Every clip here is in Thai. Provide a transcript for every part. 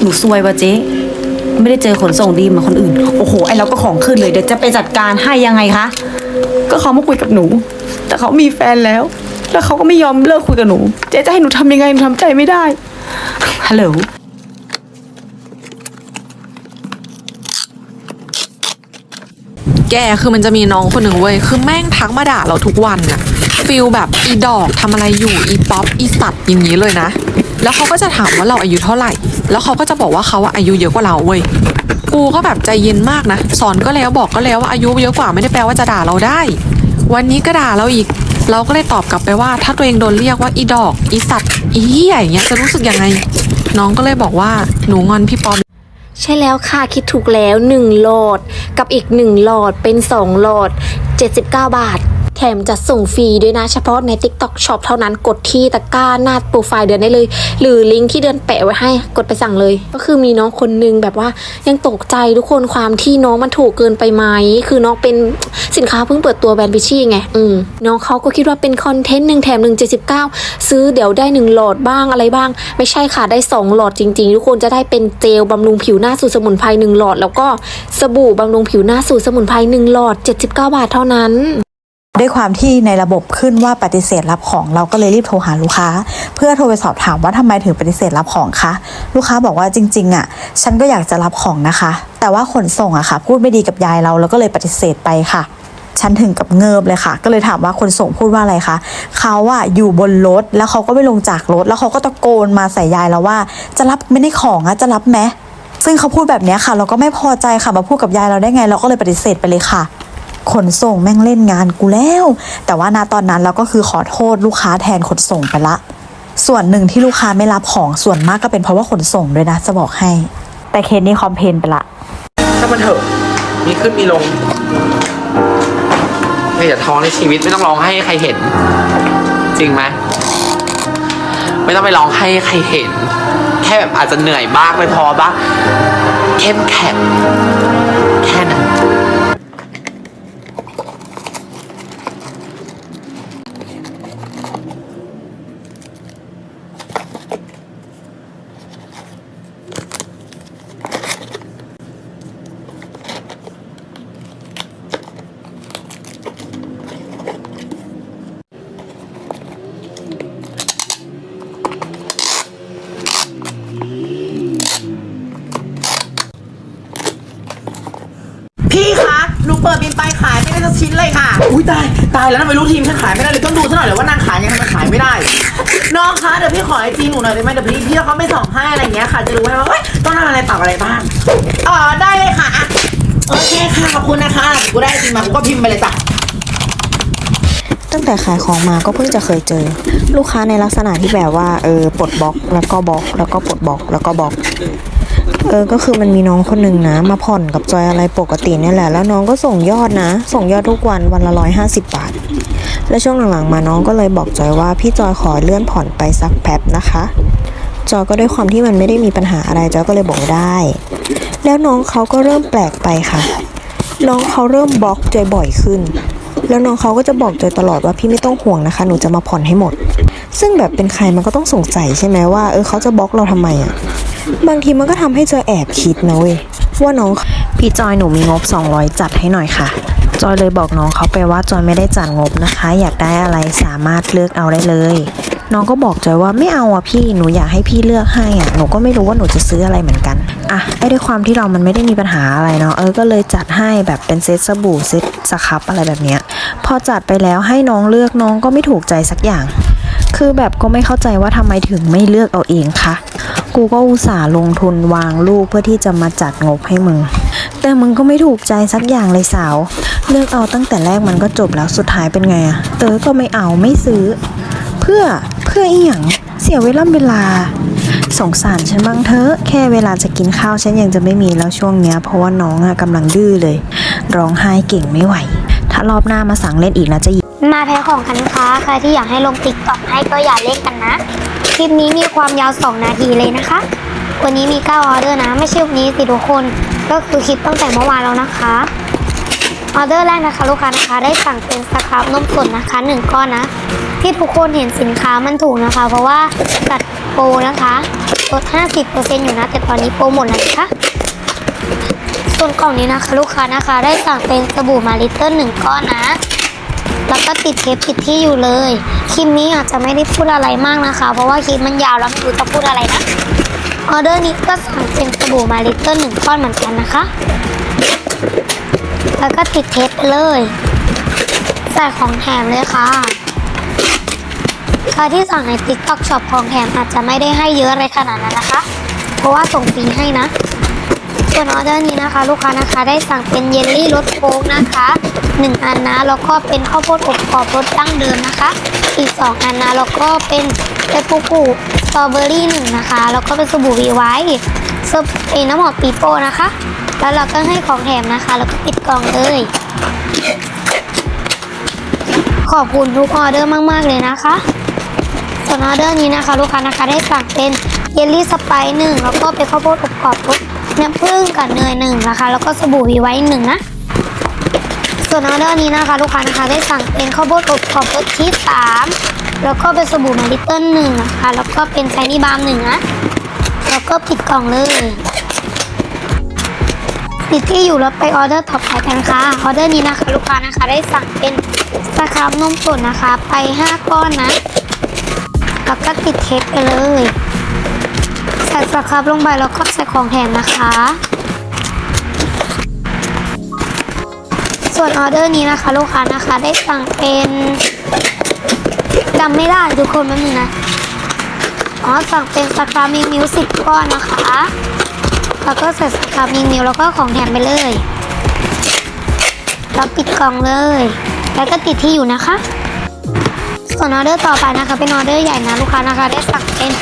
หนูซวยว่ะเจ๊ไม่ได้เจอขนส่งดีเหมือนคนอื่น โอ้โห ไอเราก็ของขึ้นเลย เดี๋ยวจะไปจัดการให้ยังไงคะ ก็เขามาคุยกับหนู แต่เขามีแฟนแล้ว แล้วเขาก็ไม่ยอมเลิกคุยกับหนู เจ๊จะให้หนูทำยังไง หนูทำใจไม่ได้ ฮัลโหล แกคือมันจะมีน้องคนหนึ่งเว้ย คือแม่งทักมาด่าเราทุกวันอะฟิลแบบอีดอกทำอะไรอยู่ อีป๊อป อีสัตว์อย่างนี้เลยนะ แล้วเขาก็จะถามว่าเราอายุเท่าไหร่ แล้วเขาก็จะบอกว่าเขาอายุเยอะกว่าเราเว้ย กูก็แบบใจเย็นมากนะ สอนก็แล้วบอกก็แล้วว่าอายุเยอะกว่าไม่ได้แปลว่าจะด่าเราได้ วันนี้ก็ด่าเราอีก เราก็เลยตอบกลับไปว่า ถ้าตัวเองโดนเรียกว่าอีดอก อีสัตว์อีเหี้ยอย่างเงี้ยจะรู้สึกยังไง น้องก็เลยบอกว่าหนูงอนพี่ป๊อปใช่แล้วค่ะ คิดถูกแล้ว 1 หลอด กับอีก 1 หลอดเป็น 2 หลอด 79 บาท แถมจะส่งฟรีด้วยนะ เฉพาะใน TikTok Shop เท่านั้นกดที่ตะกร้าหน้าโปรไฟล์เดือนได้เลย หรือลิงก์ที่เดือนแปะไว้ให้กดไปสั่งเลย ก็คือมีน้องคนนึงแบบว่ายังตกใจทุกคนความที่น้องมันถูกเกินไปไหมคือน้องเป็นสินค้าเพิ่งเปิดตัวแบรนด์พิชชี่ไงอืมน้องเขาก็คิดว่าเป็นคอนเทนต์หนึ่งแถมหนึ่งเจ็ดสิบเก้าซื้อเดี๋ยวได้หนึ่งหลอดบ้างอะไรบ้าง ไม่ใช่ค่ะได้สองหลอดจริงๆ ทุกคนจะได้เป็นเจลบำรุงผิวหน้าสูตรสมุนไพรหนึ่งหลอด แล้วก็สบู่บำรุงผิวหน้าสูตรสมุนไพรหนึ่งหลอด79บาทเท่านั้น ด้วยความที่ในระบบขึ้นว่าปฏิเสธรับของเราก็เลยรีบโทรหาลูกค้า เพื่อโทรไปสอบถามว่าทำไมถึงปฏิเสธรับของคะลูกค้าบอกว่าจริงๆอะฉันก็อยากจะรับของนะคะ แต่ว่าขนส่งอะค่ะ พูดไม่ดีกับยายเราแล้วก็เลยปฏิเสธไปค่ะฉันถึงกับเงิบเลยค่ะ ก็เลยถามว่าคนส่งพูดว่าอะไรคะเขาอะอยู่บนรถแล้วเขาก็ไม่ลงจากรถ แล้วเขาก็ตะโกนมาใส่ยายเราว่า จะรับไม่ได้ของอะจะรับไหมซึ่งเขาพูดแบบเนี้ยค่ะ เราก็ไม่พอใจค่ะมาพูดกับยายเราได้ไง เราก็เลยปฏิเสธไปเลยค่ะ ขนส่งแม่งเล่นงานกูแล้ว แต่ว่าณตอนนั้นเราก็คือขอโทษลูกค้าแทนขนส่งไปละ ส่วนหนึ่งที่ลูกค้าไม่รับของส่วนมากก็เป็นเพราะว่าขนส่งด้วยนะจะบอกให้ แต่เคสนี้คอมเพนไปละถ้ามันเถอะมีขึ้นมีลงไม่อย่าท้องในชีวิตไม่ต้องร้องให้ใครเห็น จริงไหมไม่ต้องไปร้องให้ใครเห็น แค่แบบอาจจะเหนื่อยบ้างไม่พอบ้างเข้มแข็งแค่นั้น พี่คะหนู เปิดบินไปขายไม่ได้สักชิ้นเลยค่ะ อุ้ยตาย ตายแล้วทำไมรู้ทีมฉันขายไม่ได้เลยต้องดูซะหน่อยเลยว่านางขายยังไงทำไมขายไม่ได้ น้องคะเดี๋ยวพี่ขอไอจีหนูหน่อยได้ไหมเดี๋ยวพี่พี่เขาไม่ส่งให้อะไรอย่างเงี้ยค่ะ จะรู้ไหมว่าเอ้ยต้องทำอะไรปรับอะไรบ้างอ๋อได้เลยค่ะอะโอเคค่ะขอบคุณนะคะกูได้ไอจีมากูก็พิมพ์ไปเลยจ้ะตั้งแต่ขายของมาก็เพิ่งจะเคยเจอ ลูกค้าในลักษณะที่แบบว่าเออปลดบล็อกแล้วก็บล็อกแล้วก็ปลดบล็อกแล้วก็บล็อก เออ ก็คือมันมีน้องคนหนึ่งนะ มาผ่อนกับจอยอะไรปกติเนี่ยแหละ แล้วน้องก็ส่งยอดนะ ส่งยอดทุกวันวันละร้อยห้าสิบบาท แล้วช่วงหลังๆมาน้องก็เลยบอกจอยว่าพี่จอยขอเลื่อนผ่อนไปสักแป๊บนะคะ จอยก็ด้วยความที่มันไม่ได้มีปัญหาอะไรจอยก็เลยบอกได้ แล้วน้องเขาก็เริ่มแปลกไปค่ะ น้องเขาเริ่มบล็อกจอยบ่อยขึ้น แล้วน้องเขาก็จะบอกจอยตลอดว่าพี่ไม่ต้องห่วงนะคะ หนูจะมาผ่อนให้หมด ซึ่งแบบเป็นใครมันก็ต้องสงสัยใช่ไหมว่าเออเขาจะบล็อกเราทำไมอะ่ะ บางทีมันก็ทำให้จอยแอบคิดนะเว้ยว่าน้องพี่จอยหนูมีงบ 200 จัดให้หน่อยค่ะ จอยเลยบอกน้องเขาไปว่าจอยไม่ได้จัดงบนะคะ อยากได้อะไรสามารถเลือกเอาได้เลย น้องก็บอกจอยว่าไม่เอาอะพี่หนูอยากให้พี่เลือกให้อะหนูก็ไม่รู้ว่าหนูจะซื้ออะไรเหมือนกันอะไอ้ด้วยความที่เรามันไม่ได้มีปัญหาอะไรเนาะเออก็เลยจัดให้แบบเป็นเซตสบู่เซตสครับอะไรแบบเนี้ยพอจัดไปแล้วให้น้องเลือกน้องก็ไม่ถูกใจสักอย่าง คือแบบก็ไม่เข้าใจว่าทำไมถึงไม่เลือกเอาเองคะ กูก็อุตส่าห์ลงทุนวางลูกเพื่อที่จะมาจัดงบให้มึง แต่มึงก็ไม่ถูกใจสักอย่างเลยสาว เลือกเอาตั้งแต่แรกมันก็จบแล้วสุดท้ายเป็นไงอะเต๋อก็ไม่เอาไม่ซื้อ เพื่อเพื่ออีหยังเสียเวลาเวลาสงสารฉันบ้างเถอะแค่เวลาจะกินข้าวฉันยังจะไม่มีแล้วช่วงเนี้ย เพราะว่าน้องอะกำลังดื้อเลย ร้องไห้เก่งไม่ไหว ถ้ารอบหน้ามาสั่งเล่นอีกนะจะมาแพ้ของกันนะคะใครที่อยากให้ลงติ๊กต็อกให้ก็อย่าเล่นกันนะ ลิปนี้มีความยาว 2 นาทีเลยนะคะ วันนี้มี 9 ออเดอร์นะ ไม่ใช่วันนี้สิทุกคน ก็คือคลิปตั้งแต่เมื่อวานแล้วนะคะ ออเดอร์แรกนะคะ ลูกค้านะคะ ได้สั่งเป็นสครับนมสดนะคะ 1 ก้อนนะ ที่ทุกคนเห็นสินค้ามันถูกนะคะ เพราะว่าตัดโปรนะคะลด 50%อยู่นะ แต่ตอนนี้โปรหมดแล้วนะคะส่วนกล่องนี้นะคะ ลูกค้านะคะ ได้สั่งเป็นสบู่มาลิตเติ้ลหนึ่งก้อนนะ แล้วก็ติดเทปติดที่อยู่เลย คลิปนี้อาจจะไม่ได้พูดอะไรมากนะคะ เพราะว่าคลิปมันยาวแล้วไม่รู้จะพูดอะไรนะออเดอร์นี้ก็สั่งเป็นสบู่มาลิตเติ้ลหนึ่งก้อนเหมือนกันนะคะ แล้วก็ติดเทปไปเลย ใส่ของแถมเลยค่ะใครที่สั่งใน TikTok Shop ของแถมอาจจะไม่ได้ให้เยอะอะไรขนาดนั้นนะคะ เพราะว่าส่งฟรีให้นะ ส่วนออเดอร์นี้นะคะ ลูกค้านะคะได้สั่งเป็นเยลลี่รสโค้กนะคะ หนึ่งอันนะ แล้วก็เป็นข้าวโพดอบกรอบรสดั้งเดิมนะคะ อีกสองอันนะ แล้วก็เป็นเปปปูกูสตรอเบอรี่หนึ่งนะคะ แล้วก็เป็นสบู่วีไวท์สบเอยน้ำหอมปีโป้นะคะ แล้วเราก็ให้ของแถมนะคะ แล้วก็ปิดกล่องเลย ขอบคุณทุกออเดอร์มาก ๆ เลยนะคะส่วนออเดอร์นี้นะคะ ลูกค้านะคะได้สั่งเป็นเยลลี่สไปซ์หนึ่งแล้วก็เป็นข้าวโพดอบกรอบรสน้ำผึ้งกับเนยหนึ่งนะคะ แล้วก็สบู่วีไว้หนึ่งนะ วนออเดอร์นี้นะคะ ลูกค้านะคะได้สั่งเป็นข้าวโพดอบกรอบรสชีสสามแล้วก็เป็นสบู่มาริเติ้ลหนึ่งนะคะแล้วก็เป็นไชนี่บาร์มหนึ่งนะแล้วก็ปิดกล่องเลยปิดที่อยู่แล้วไปออเดอร์ต่อไปกันค่ะออเดอร์นี้นะคะ ลูกค้านะคะได้สั่งเป็นสครับนมสดนะคะ ไป 5 ก้อนนะแล้วก็ติดเทปไปเลยใส่สครับลงไปแล้วก็ใส่ของแถมนะคะ ส่วนออเดอร์นี้นะคะ ลูกค้านะคะได้สั่งเป็นจำไม่ได้ทุกคนแป๊บนึงนะอ๋อสั่งเป็นสครับมิมิวสิบก้อนนะคะ แล้วก็ใส่สครับมิมิวแล้วก็ของแถมไปเลยแล้วปิดกล่องเลย แล้วก็ติดที่อยู่นะคะ ส่วนออเดอร์ต่อไปนะคะ เป็นออเดอร์ใหญ่นะลูกค้านะคะ ได้สั่งเป็น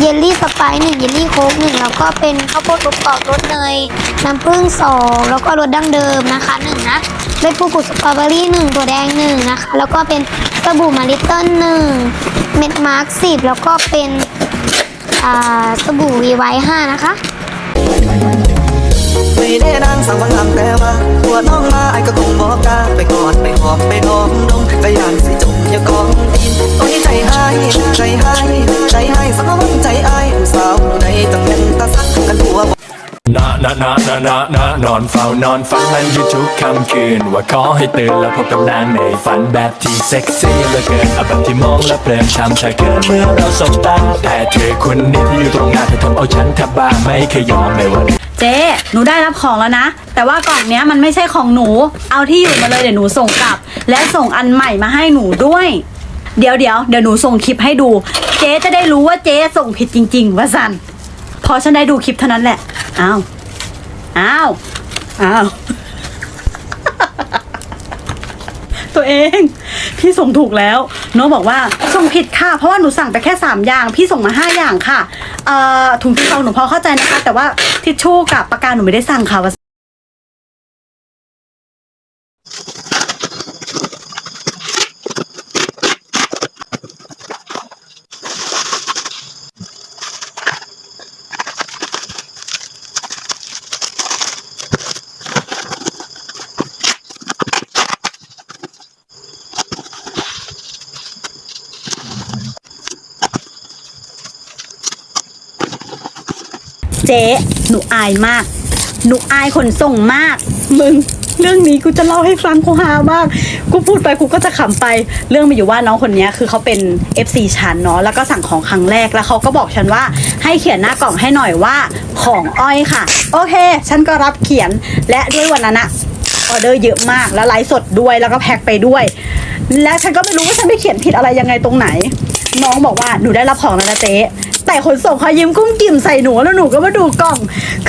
เยลลี่สไปซ์หนึ่งเยลลี่โค้กหนึ่งแล้วก็เป็นข้าวโพดอบกรอบรสเนยน้ำผึ้งสองแล้วก็รสดั้งเดิมนะคะหนึ่งนะเป็นฟูกุสตรอเบอรี่หนึ่งตัวแดงหนึ่งนะคะแล้วก็เป็นสบู่มาริเติ้ลหนึ่งเม็ดมาร์คสิบแล้วก็เป็นอ่าสบู่วีไวท์ห้านะคะไม่ได้นางสั่งบางลำแต่ว่าตัวน้องมาไอ้ก็คงบอกกาไปกอดไปหอมไปดมดมก็ยานสิจม อย่ากองตีนโอ้ยใจหายใจหายใจหายสักวันใจอายผู้สาวผู้ในต้องเป็นตาสักกันตัว นะนะนะนะนะนะนอนเฝ้านอนฝันมันอยู่ทุกค่ำคืน ว่าขอให้ตื่นแล้วพบกับนางในฝันแบบที่เซ็กซี่เหลือเกินเอาแบบที่มองแล้วเพลินช้ำชายเกินเมื่อเราสบตาแต่เธอคนนี้ที่อยู่ตรงหน้าเธอทำเอาฉันแทบบ้าไม่เคยยอมไม่ว่าเจ๊หนูได้รับของแล้วนะ แต่ว่ากล่องเนี้ยมันไม่ใช่ของหนู เอาที่อยู่มาเลยเดี๋ยวหนูส่งกลับ และส่งอันใหม่มาให้หนูด้วย เดี๋ยวเดี๋ยวเดี๋ยวหนูส่งคลิปให้ดู เจ๊จะได้รู้ว่าเจ๊ส่งผิดจริง ๆ ว่าสันพอฉันได้ดูคลิปเท่านั้นแหละ อ้าวอ้าวอ้าวตัวเอง พี่ส่งถูกแล้วน้องบอกว่าส่งผิดค่ะ เพราะว่าหนูสั่งไปแค่ 3 อย่าง พี่ส่งมา 5 อย่างค่ะเอ่อถุงที่ซองหนูพอเข้าใจนะคะ แต่ว่าทิชชู่กับปากกาหนูไม่ได้สั่งค่ะ เจ๊หนูอายมาก หนูอายขนส่งมาก มึง เรื่องนี้กูจะเล่าให้ฟังกูหามาก กูพูดไปกูก็จะขำไป เรื่องมาอยู่ว่าน้องคนนี้คือเขาเป็น FC ฉันเนาะ แล้วก็สั่งของครั้งแรก แล้วเขาก็บอกฉันว่าให้เขียนหน้ากล่องให้หน่อยว่าของอ้อยค่ะ โอเค ฉันก็รับเขียน และด้วยวันนั้นอะออเดอร์เยอะมาก แล้วไลฟ์สดด้วย แล้วก็แพ็คไปด้วย และฉันก็ไม่รู้ว่าฉันไปเขียนผิดอะไรยังไงตรงไหน น้องบอกว่าหนูได้รับของแล้วนะเจ๊ แต่ขนส่งเขายิ้มกุ้มกิ่มใส่หนูแล้วหนูก็มาดูกล่อง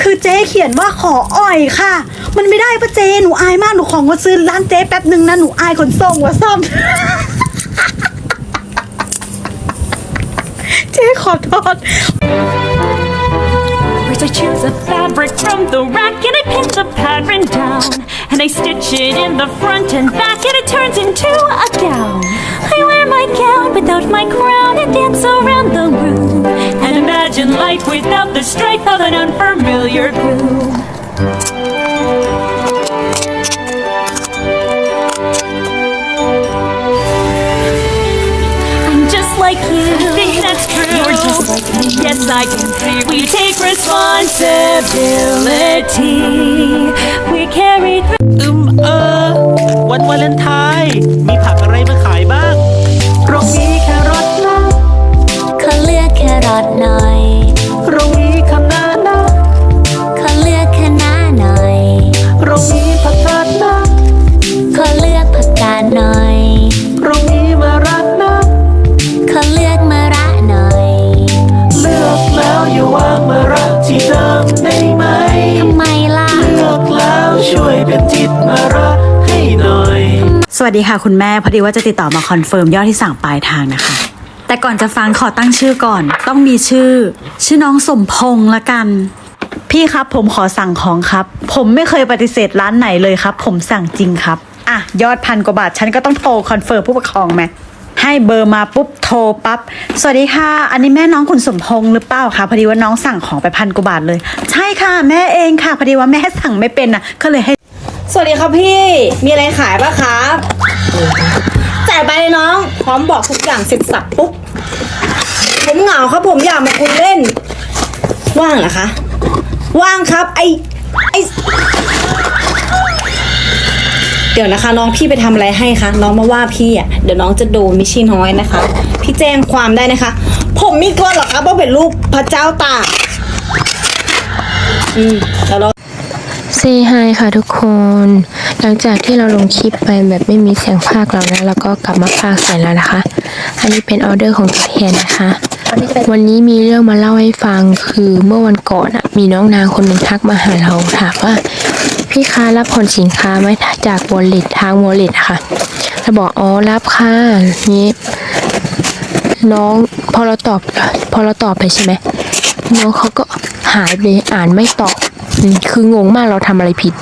คือเจ๊เขียนว่าขออ่อยค่ะ มันไม่ได้ปะเจ๊หนูอายมากหนูของมาซื้อร้านเจ๊แป๊บหนึ่งนะหนูอายขนส่งว่ะซ่อมเจ๊ขอโทษ First I choose a fabric from the rack and I pin the pattern down And I stitch it in the front and back and it turns into a gown I wear my gown without my crown and dance around the room And imagine life without the strife of an unfamiliar groom I'm just like you think that's true. You're just like me. Yes, I can see we take responsibility. We carry through. อืมเออ วันวาเลนไทน์มี วัสดีค่ะคุณแม่ พอดีว่าจะติดต่อมาคอนเฟิร์มยอดที่สั่งปลายทางนะคะ แต่ก่อนจะฟังขอตั้งชื่อก่อน ต้องมีชื่อ ชื่อน้องสมพงษ์ละกัน พี่ครับผมขอสั่งของครับ ผมไม่เคยปฏิเสธร้านไหนเลยครับ ผมสั่งจริงครับ อะ ยอดพันกว่าบาท ฉันก็ต้องโทรคอนเฟิร์มผู้ปกครองไหมให้เบอร์มาปุ๊บโทรปั๊บสวัสดีค่ะ อันนี้แม่น้องคุณสมพงษ์หรือเปล่าคะพอดีว่าน้องสั่งของไปพันกว่าบาทเลย ใช่ค่ะ แม่เองค่ะ พอดีว่าแม่สั่งไม่เป็นอะ ก็เลยให้ สวัสดีครับพี่ มีอะไรขายปะครับจ่ายไปเลยน้อง พร้อมบอกทุกอย่างเสร็จสับปุ๊บ ผมเหงาครับผมอยากมาคุยเล่น ว่างเหรอคะ ว่างครับ ไอไอเดี๋ยวนะคะ น้องพี่ไปทำอะไรให้คะน้องมาว่าพี่อะเดี๋ยวน้องจะโดนมิชิน้อยนะคะ พี่แจ้งความได้นะคะ ผมมีตัวเหรอครับว่าเป็นลูกพระเจ้าตากอืม แล้วเราเซฮายค่ะทุกคน หลังจากที่เราลงคลิปไปแบบไม่มีเสียงภาคเรานะแล้วก็กลับมาภาคใส่แล้วนะคะ อันนี้เป็นออเดอร์ของตัวแทนนะคะ วันนี้มีเรื่องมาเล่าให้ฟังคือเมื่อวันก่อนอะมีน้องนางคนหนึ่งทักมาหาเราถามว่า พี่คะรับผ่อนสินค้าไหมจากวอลเล็ตทางวอลเล็ตค่ะเราบอกอ๋อรับค่ะนี้น้องพอเราตอบพอเราตอบไปใช่ไหมน้องเขาก็หายไปเลยอ่านไม่ตอบอืม คืองงมากเราทำอะไรผิด